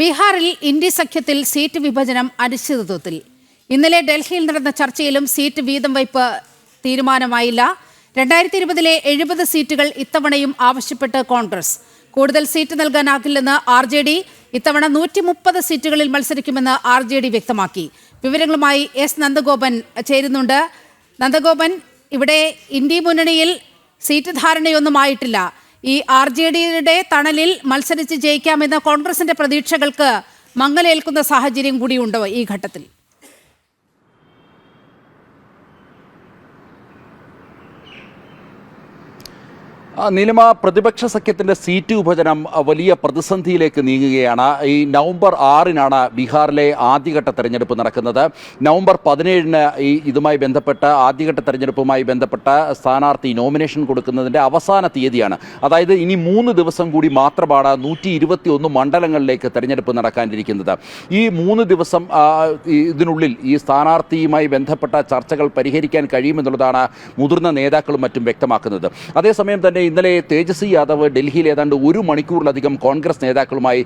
ബീഹാറിൽ India സഖ്യത്തിൽ seat വിഭജനം അനിശ്ചിതത്വത്തിൽ. ഇന്നലെ ഡൽഹിയിൽ നടന്ന ചർച്ചയിലും സീറ്റ് വീതം വയ്പ് തീരുമാനമായില്ല. രണ്ടായിരത്തി ഇരുപതിലെ എഴുപത് സീറ്റുകൾ ഇത്തവണയും ആവശ്യപ്പെട്ട് കോൺഗ്രസ്. കൂടുതൽ സീറ്റ് നൽകാനാകില്ലെന്ന് ആർ ജെ ഡി. ഇത്തവണ നൂറ്റി മുപ്പത് സീറ്റുകളിൽ മത്സരിക്കുമെന്ന് ആർ ജെ ഡി വ്യക്തമാക്കി. വിവരങ്ങളുമായി എസ് നന്ദഗോപൻ ചേരുന്നുണ്ട്. നന്ദഗോപൻ ഇവിടെ ഇന്ത്യ മുന്നണിയിൽ സീറ്റ് ധാരണയൊന്നും ആയിട്ടില്ല. ഈ ആർ ജെ ഡിയുടെ തണലിൽ മത്സരിച്ച് ജയിക്കാമെന്ന കോൺഗ്രസിന്റെ പ്രതീക്ഷകൾക്ക് മങ്ങലേൽക്കുന്ന സാഹചര്യം കൂടിയുണ്ടോ ഈ ഘട്ടത്തിൽ. നീലിമ പ്രതിപക്ഷ സഖ്യത്തിന്റെ സീറ്റ് വിഭജനം വലിയ പ്രതിസന്ധിയിലേക്ക് നീങ്ങുകയാണ്. ഈ നവംബർ ആറിനാണ് ബീഹാറിലെ ആദ്യഘട്ട തെരഞ്ഞെടുപ്പ് നടക്കുന്നത്. നവംബർ പതിനേഴിന് ഈ ഇതുമായി ബന്ധപ്പെട്ട് ആദ്യഘട്ട തെരഞ്ഞെടുപ്പുമായി ബന്ധപ്പെട്ട സ്ഥാനാർത്ഥി നോമിനേഷൻ കൊടുക്കുന്നതിന്റെ അവസാന തീയതിയാണ്. അതായത് ഇനി മൂന്ന് ദിവസം കൂടി മാത്രമാണ് നൂറ്റി ഇരുപത്തി ഒന്ന് മണ്ഡലങ്ങളിലേക്ക് തെരഞ്ഞെടുപ്പ് നടക്കാനിരിക്കുന്നത്. ഈ മൂന്ന് ദിവസം ഇതിനുള്ളിൽ ഈ സ്ഥാനാർത്ഥിയുമായി ബന്ധപ്പെട്ട ചർച്ചകൾ പരിഹരിക്കാൻ കഴിയുമെന്നുള്ളതാണ് മുതിർന്ന നേതാക്കളും മറ്റും വ്യക്തമാക്കുന്നത്. അതേസമയം തന്നെ ഇന്നലെ തേജസ്വി യാദവ് ഡൽഹിയിൽ ഏതാണ്ട് ഒരു മണിക്കൂറിലധികം കോൺഗ്രസ് നേതാക്കളുമായി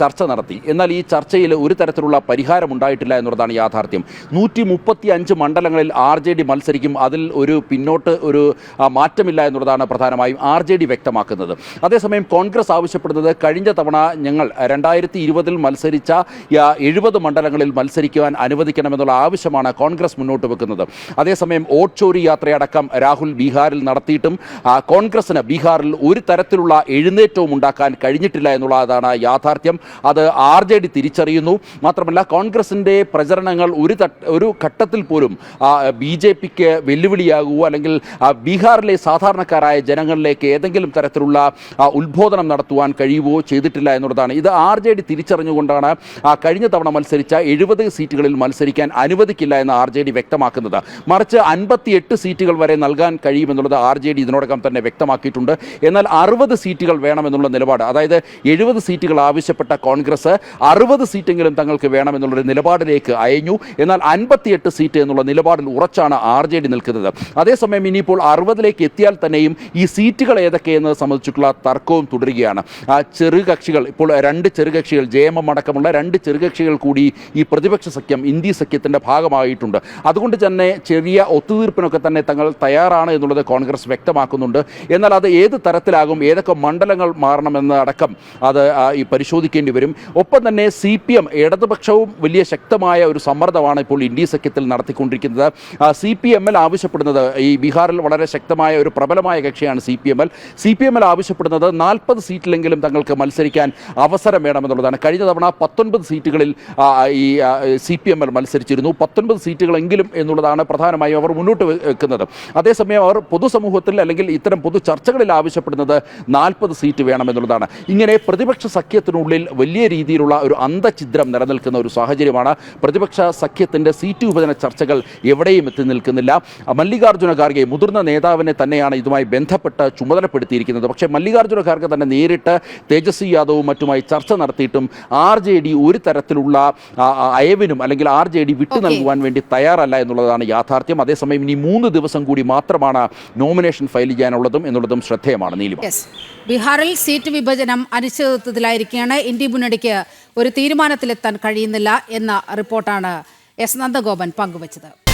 ചർച്ച നടത്തി. എന്നാൽ ഈ ചർച്ചയിൽ ഒരു തരത്തിലുള്ള പരിഹാരം ഉണ്ടായിട്ടില്ല എന്നുള്ളതാണ് യാഥാർത്ഥ്യം. നൂറ്റി മുപ്പത്തി അഞ്ച് മണ്ഡലങ്ങളിൽ ആർ ജെ ഡി മത്സരിക്കും. അതിൽ ഒരു പിന്നോട്ട് ഒരു മാറ്റമില്ല എന്നുള്ളതാണ് പ്രധാനമായും ആർ ജെ ഡി വ്യക്തമാക്കുന്നത്. അതേസമയം കോൺഗ്രസ് ആവശ്യപ്പെടുന്നത് കഴിഞ്ഞ തവണ ഞങ്ങൾ രണ്ടായിരത്തി ഇരുപതിൽ മത്സരിച്ച എഴുപത് മണ്ഡലങ്ങളിൽ മത്സരിക്കുവാൻ അനുവദിക്കണമെന്നുള്ള ആവശ്യമാണ് കോൺഗ്രസ് മുന്നോട്ട് വെക്കുന്നത്. അതേസമയം ഓട്ട് ചോരി യാത്രയടക്കം രാഹുൽ ബീഹാറിൽ നടത്തിയിട്ടും ആ, കോൺഗ്രസിന് ബീഹാറിൽ ഒരു തരത്തിലുള്ള എഴുന്നേറ്റവും ഉണ്ടാക്കാൻ കഴിഞ്ഞിട്ടില്ല എന്നുള്ളതാണ് യാഥാർത്ഥ്യം. അത് ആർ ജെ ഡി തിരിച്ചറിയുന്നു. മാത്രമല്ല കോൺഗ്രസിന്റെ പ്രചരണങ്ങൾ ഒരു ഒരു ഘട്ടത്തിൽ പോലും ബി ജെ പിക്ക് അല്ലെങ്കിൽ ബീഹാറിലെ സാധാരണക്കാരായ ജനങ്ങളിലേക്ക് ഏതെങ്കിലും തരത്തിലുള്ള ഉത്ബോധനം നടത്തുവാൻ കഴിയുമോ ചെയ്തിട്ടില്ല എന്നുള്ളതാണ്. ഇത് ആർ ജെ ഡി തിരിച്ചറിഞ്ഞുകൊണ്ടാണ് കഴിഞ്ഞ തവണ മത്സരിച്ച എഴുപത് സീറ്റുകളിൽ മത്സരിക്കാൻ അനുവദിക്കില്ല എന്ന് ആർ ജെ ഡി വ്യക്തമാക്കുന്നത്. മറിച്ച് അൻപത്തിയെട്ട് സീറ്റുകൾ വരെ നൽകാൻ കഴിയുമെന്നുള്ളത് ആർ ജെ ഡി ഇതിനോടകം തന്നെ വ്യക്തമാക്കിയിട്ടുണ്ട് എന്നാൽ അറുപത് സീറ്റുകൾ വേണമെന്നുള്ള നിലപാട് അതായത് എഴുപത് സീറ്റുകൾ ആവശ്യപ്പെട്ട കോൺഗ്രസ് അറുപത് സീറ്റെങ്കിലും തങ്ങൾക്ക് വേണമെന്നുള്ളൊരു നിലപാടിലേക്ക് അയഞ്ഞു. എന്നാൽ അൻപത്തിയെട്ട് സീറ്റ് എന്നുള്ള നിലപാടിൽ ഉറച്ചാണ് ആർ ജെ ഡി നിൽക്കുന്നത്. അതേസമയം ഇനിയിപ്പോൾ അറുപതിലേക്ക് എത്തിയാൽ തന്നെയും ഈ സീറ്റുകൾ ഏതൊക്കെയെന്നത് സംബന്ധിച്ചിട്ടുള്ള തർക്കവും തുടരുകയാണ്. ആ ചെറുകക്ഷികൾ ഇപ്പോൾ രണ്ട് ചെറുകക്ഷികൾ ജെ എം എം അടക്കമുള്ള രണ്ട് ചെറുകക്ഷികൾ കൂടി ഈ പ്രതിപക്ഷ സഖ്യം ഇന്ത്യ സഖ്യത്തിന്റെ ഭാഗമായിട്ടുണ്ട്. അതുകൊണ്ട് തന്നെ ചെറിയ ഒത്തുതീർപ്പിനൊക്കെ തന്നെ തങ്ങൾ തയ്യാറാണ് എന്നുള്ളത് കോൺഗ്രസ് വ്യക്തമാക്കുന്നുണ്ട്. എന്നാൽ അത് ഏത് തരത്തിലാകും ഏതൊക്കെ മണ്ഡലങ്ങൾ മാറണമെന്ന് അടക്കം അത് ഈ പരിശോധിക്കേണ്ടി വരും. ഒപ്പം തന്നെ സി പി എം ഇടതുപക്ഷവും വലിയ ശക്തമായ ഒരു സമ്മർദ്ദമാണ് ഇപ്പോൾ ഇന്ത്യ സഖ്യത്തിൽ നടത്തിക്കൊണ്ടിരിക്കുന്നത്. സി പി എം എൽ ആവശ്യപ്പെടുന്നത് ഈ ബീഹാറിൽ വളരെ ശക്തമായ ഒരു പ്രബലമായ കക്ഷിയാണ് C P M L. C P M L ആവശ്യപ്പെടുന്നത് നാൽപ്പത് സീറ്റിലെങ്കിലും തങ്ങൾക്ക് മത്സരിക്കാൻ അവസരം വേണമെന്നുള്ളതാണ്. കഴിഞ്ഞ തവണ പത്തൊൻപത് സീറ്റുകളിൽ ഈ സി പി എം എൽ മത്സരിച്ചിരുന്നു. പത്തൊൻപത് സീറ്റുകളെങ്കിലും എന്നുള്ളതാണ് പ്രധാനമായും അവർ മുന്നോട്ട് വെക്കുന്നത്. അതേസമയം അവർ പൊതുസമൂഹത്തിൽ അല്ലെങ്കിൽ ഇത്തരം പൊതു ചർച്ചകളിൽ ആവശ്യപ്പെടുന്നത് നാൽപ്പത് സീറ്റ് വേണമെന്നുള്ളതാണ്. ഇങ്ങനെ പ്രതിപക്ഷ സഖ്യത്തിനുള്ളിൽ വലിയ രീതിയിലുള്ള ഒരു അന്തഛിദ്രം നിലനിൽക്കുന്ന ഒരു സാഹചര്യമാണ്. പ്രതിപക്ഷ സഖ്യത്തിന്റെ സീറ്റ് വിഭജന ചർച്ചകൾ എവിടെയും എത്തി നിൽക്കുന്നില്ല. മല്ലികാർജുന ഖാർഗെ മുതിർന്ന നേതാവിനെ തന്നെയാണ് ഇതുമായി ബന്ധപ്പെട്ട് ചുമതലപ്പെടുത്തിയിരിക്കുന്നത്. പക്ഷേ മല്ലികാർജുന ഖാർഗെ തന്നെ നേരിട്ട് തേജസ്വി യാദവും മറ്റുമായി ചർച്ച നടത്തിയിട്ടും ആർ ജെ ഡി ഒരു തരത്തിലുള്ള അയവിനും അല്ലെങ്കിൽ ആർ ജെ ഡി വിട്ടു നൽകുവാൻ വേണ്ടി തയ്യാറല്ല എന്നുള്ളതാണ് യാഥാർത്ഥ്യം. അതേസമയം ഇനി മൂന്ന് ദിവസം കൂടി മാത്രമാണ് നോമിനേഷൻ ഫയൽ ചെയ്യാനുള്ളതും എന്നുള്ളതും ശ്രദ്ധേയമാണ് നീലിമ. ബീഹാറിൽ സീറ്റ് വിഭജനം അനിശ്ചിതത്വത്തിലായിരിക്കുകയാണ് ഇന്ത്യ മുന്നണിക്ക് ഒരു തീരുമാനത്തിലെത്താൻ കഴിയുന്നില്ല എന്ന റിപ്പോർട്ടാണ് എസ് നന്ദഗോപൻ പങ്കുവച്ചത്.